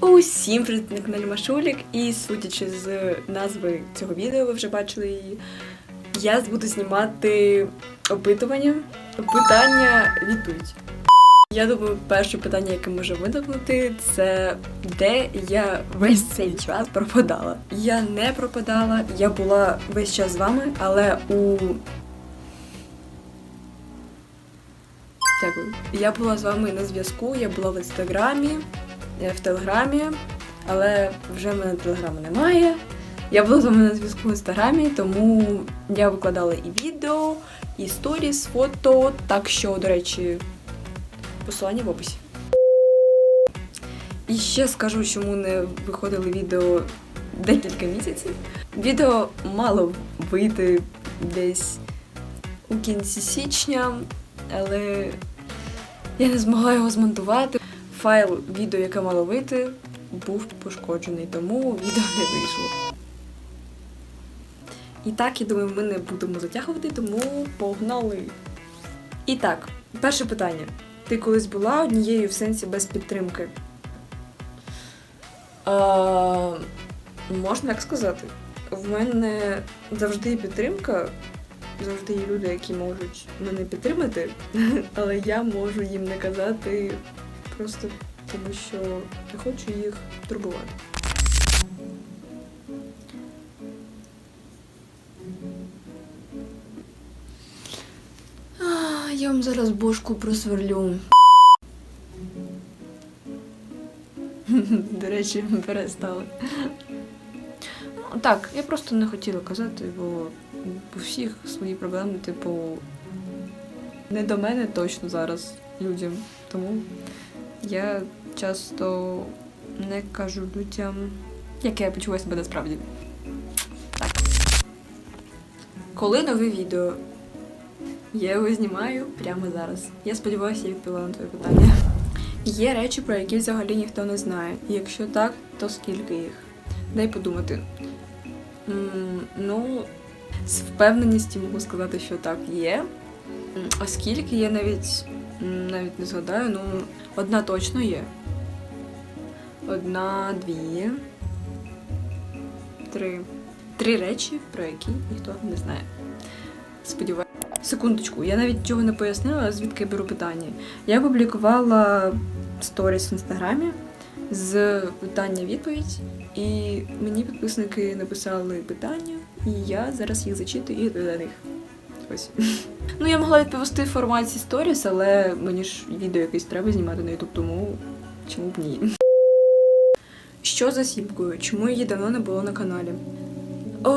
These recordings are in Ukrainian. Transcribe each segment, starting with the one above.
Усім привіт на каналі Машулік, і судячи з назви цього відео, ви вже бачили її. Я буду знімати опитування, питання, відповідь. Я думаю, перше питання, яке може виникнути, це де я весь цей час пропадала. Я не пропадала, я була весь час з вами, але у Дякую. Я була з вами на зв'язку, я була в інстаграмі, в телеграмі, але вже в мене телеграму немає. Я була з вами на зв'язку в інстаграмі, тому я викладала і відео, і сторіс, фото. Так що, до речі, посилання в описі. І ще скажу, чому не виходили відео декілька місяців. Відео мало вийти десь у кінці січня, але я не змогла його змонтувати. Файл відео, яке мало вийти, був пошкоджений, тому відео не вийшло. І так, я думаю, ми не будемо затягувати, тому погнали. І так, перше питання. Ти колись була однією в сенсі без підтримки? А, можна так сказати. В мене завжди є підтримка, завжди є люди, які можуть мене підтримати, але я можу їм не казати просто тому, що не хочу їх турбувати. Я вам зараз бошку просверлю. До речі, перестали. Ну, так, я просто не хотіла казати, бо у всіх свої проблеми, типу, не до мене точно зараз людям. Тому я часто не кажу людям, як я почуваю себе насправді. Так. Коли нове відео? Я його знімаю прямо зараз. Я сподіваюся, я відповіла на твоє питання. Є речі, про які взагалі ніхто не знає. Якщо так, то скільки їх? Дай подумати. М, ну, з впевненістю можу сказати, що так є. М, Оскільки я навіть м, навіть не згадаю, ну, одна точно є. Одна, дві. Три. Три речі, про які ніхто не знає. Сподіваюся. Секундочку, я навіть цього не пояснила, звідки я беру питання. Я публікувала сторіс в інстаграмі з питання-відповідь, і мені підписники написали питання, і я зараз їх зачитую і відповідаю на них. Ось. Ну, я могла відповісти в форматі сторіс, але мені ж відео якесь треба знімати на YouTube, тому чому б ні. Що за сімкою? Чому її давно не було на каналі? О,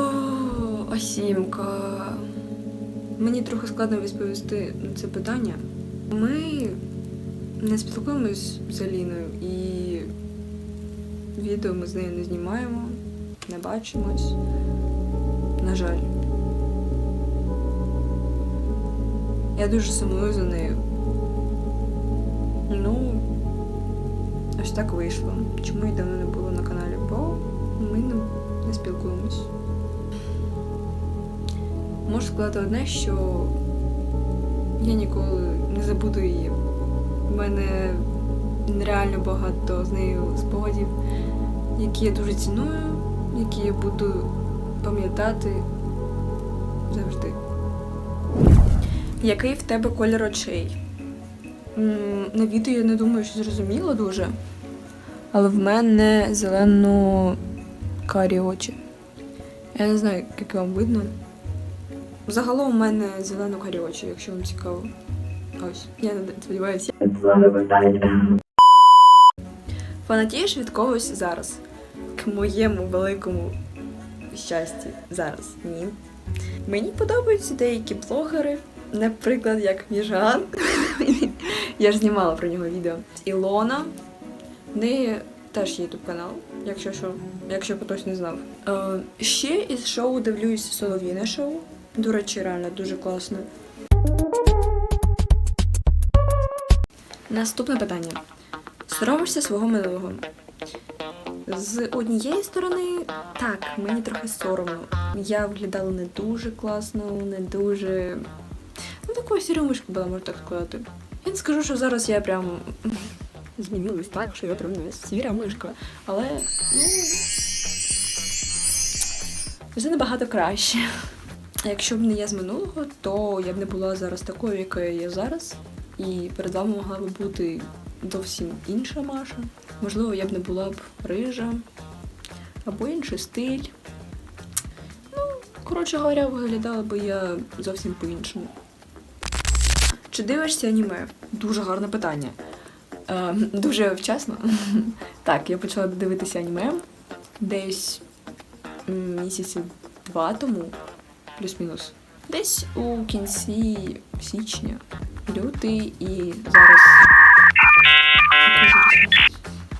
а сімка. Мені трохи складно відповісти на це питання. Ми не спілкуємось з Аліною і відео ми з нею не знімаємо, не бачимось. На жаль. Я дуже сумую за нею. Ну, ось так вийшло. Чому її давно не було на каналі? Бо ми не спілкуємось. Можу сказати одне, що я ніколи не забуду її. У мене нереально багато з нею спогадів, які я дуже ціную, які я буду пам'ятати завжди. Який в тебе колір очей? На відео я не думаю, що зрозуміло дуже. Але в мене зелено карі очі. Я не знаю, як вам видно. Загалом у мене зелено карі очі, якщо вам цікаво. Ось, я сподіваюся. Фанатієш від когось зараз. К моєму великому щасті зараз. Ні. Мені подобаються деякі блогери, наприклад, як Міжан. Я ж знімала про нього відео. Ілона. В неї теж є ютуб канал, якщо що, якщо хтось не знав. Е, ще із шоу дивлюсь солов'їне шоу. До речі, реально дуже класно. Наступне питання. Соромишся свого минулого? З однієї сторони, так, мені трохи соромно. Я виглядала не дуже класно, не дуже. Ну, такою сіромишка була, можна так сказати. Я не скажу, що зараз я прям змінились так, що я отрималась сіра мишка. Але ну вже набагато краще. Якщо б не я з минулого, то я б не була зараз такою, якою я зараз. І перед вами могла б бути зовсім інша Маша. Можливо, я б не була б рижа або інший стиль. Ну, коротше говоря, виглядала би я зовсім по-іншому. Чи дивишся аніме? Дуже гарне питання. Е, дуже вчасно. так, я почала дивитися аніме десь місяці два тому, плюс-мінус. Десь у кінці січня, лютий і зараз.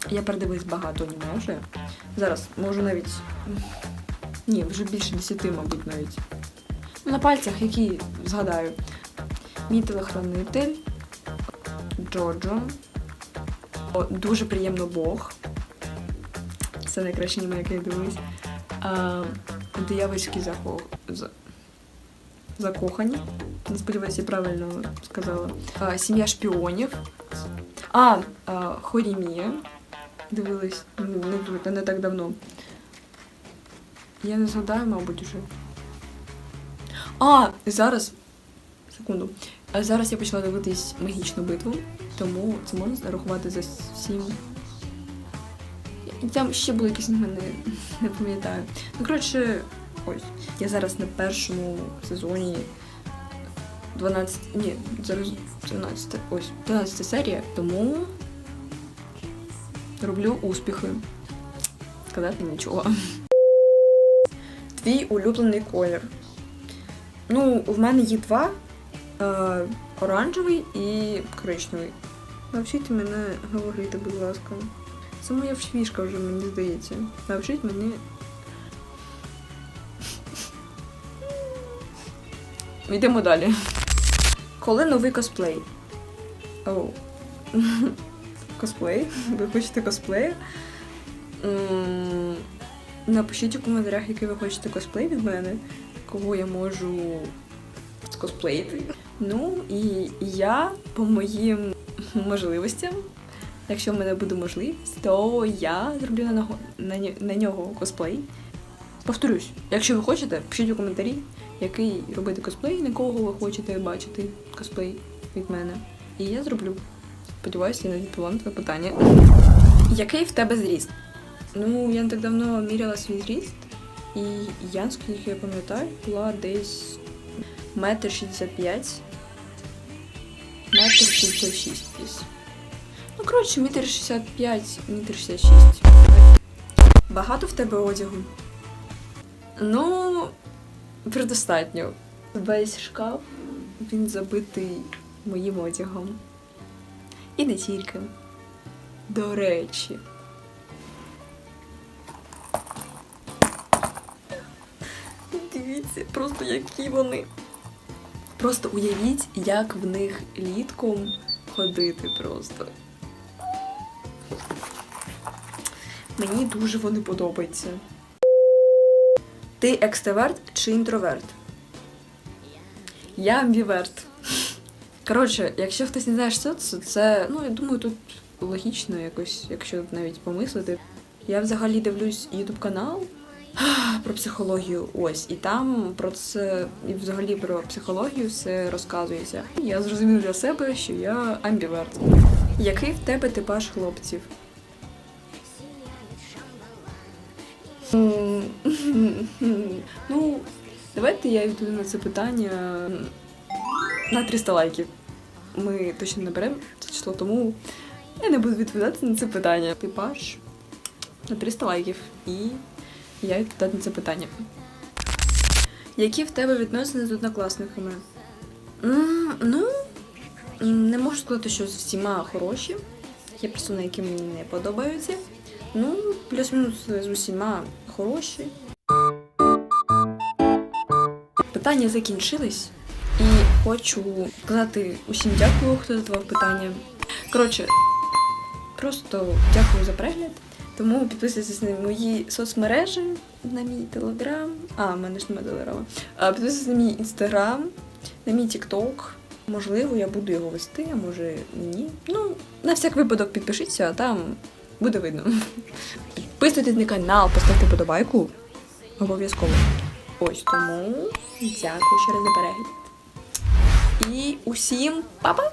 Я передивилась багато аніме вже. Зараз можу навіть. Ні, вже більше десяти, мабуть, навіть. На пальцях, які згадаю. Мій телохранитель, Джоджо. О, Дуже приємно Бог. Це найкраще аніме, яке я дивилась. А, диявольські захо... за- закохані. Не сподіваюся, я правильно сказала. А, Сім'я шпіонів. А, а Хорімія. Дивилась не, не, не так давно. Я не згадаю, мабуть, вже. А, зараз. Секунду. Зараз я почала дивитись магічну битву, тому це можна зарахувати за сім. Там ще були якісь не, не пам'ятаю. Ну, коротше, ось. Я зараз на першому сезоні 12. Ні, зараз 12. Ось, 12 серія, тому роблю успіхи. Сказати нічого. Твій улюблений колір. Ну, в мене є два. Е, оранжевий і коричневий. Навчіть мене говорити, будь ласка. Це моя фішка вже, мені здається. Навчіть мене. Йдемо далі. Коли новий косплей? Оу. Косплей? Ви хочете косплею? Напишіть у коментарях, який ви хочете косплей від мене, кого я можу скосплеїти. Ну і я по моїм можливостям, якщо в мене буде можливість, то я зроблю на, нього, на, на нього косплей. Повторюсь, якщо ви хочете, пишіть у коментарі, який робити косплей, на кого ви хочете бачити косплей від мене. І я зроблю. Сподіваюся, я не відповіла на твоє питання. Який в тебе зріст? Ну, я не так давно міряла свій зріст, і я, наскільки я пам'ятаю, була десь метр шістдесят п'ять. Метр шістдесят шість десь. Ну, коротше, метр шістдесят п'ять, метр шістдесят шість. Багато в тебе одягу? Ну, предостатньо. Весь шкаф він забитий моїм одягом. І не тільки. До речі. Дивіться, просто які вони. Просто уявіть, як в них літком ходити просто. Мені дуже вони подобаються. Ти екстраверт чи інтроверт? Я амбіверт. Коротше, якщо хтось не знає, що це, це, ну, я думаю, тут логічно якось, якщо навіть помислити. Я взагалі дивлюсь ютуб канал про психологію. Ось, і там про це, і взагалі про психологію все розказується. Я зрозумів для себе, що я амбіверт. Який в тебе типаж хлопців? Ну, давайте я відповім на це питання на 300 лайків. Ми точно наберемо це число, тому я не буду відповідати на це питання. Типаж на 300 лайків. І я відповідаю на це питання. Які в тебе відносини з однокласниками? М, Ну, не можу сказати, що з всіма хороші. Є персони, які мені не подобаються. Ну, плюс-мінус з усіма хороші. Питання закінчились. І хочу сказати усім дякую, хто задавав питання. Коротше, просто дякую за перегляд. Тому підписуйтесь на мої соцмережі, на мій телеграм. А, в мене ж немає телеграма. Підписуйтесь на мій інстаграм, на мій тікток. Можливо, я буду його вести, а може ні. Ну, на всяк випадок підпишіться, а там буде видно. Підписуйтесь на канал, поставте подобайку. Обов'язково. Ось тому дякую ще раз за перегляд. І усім па-па!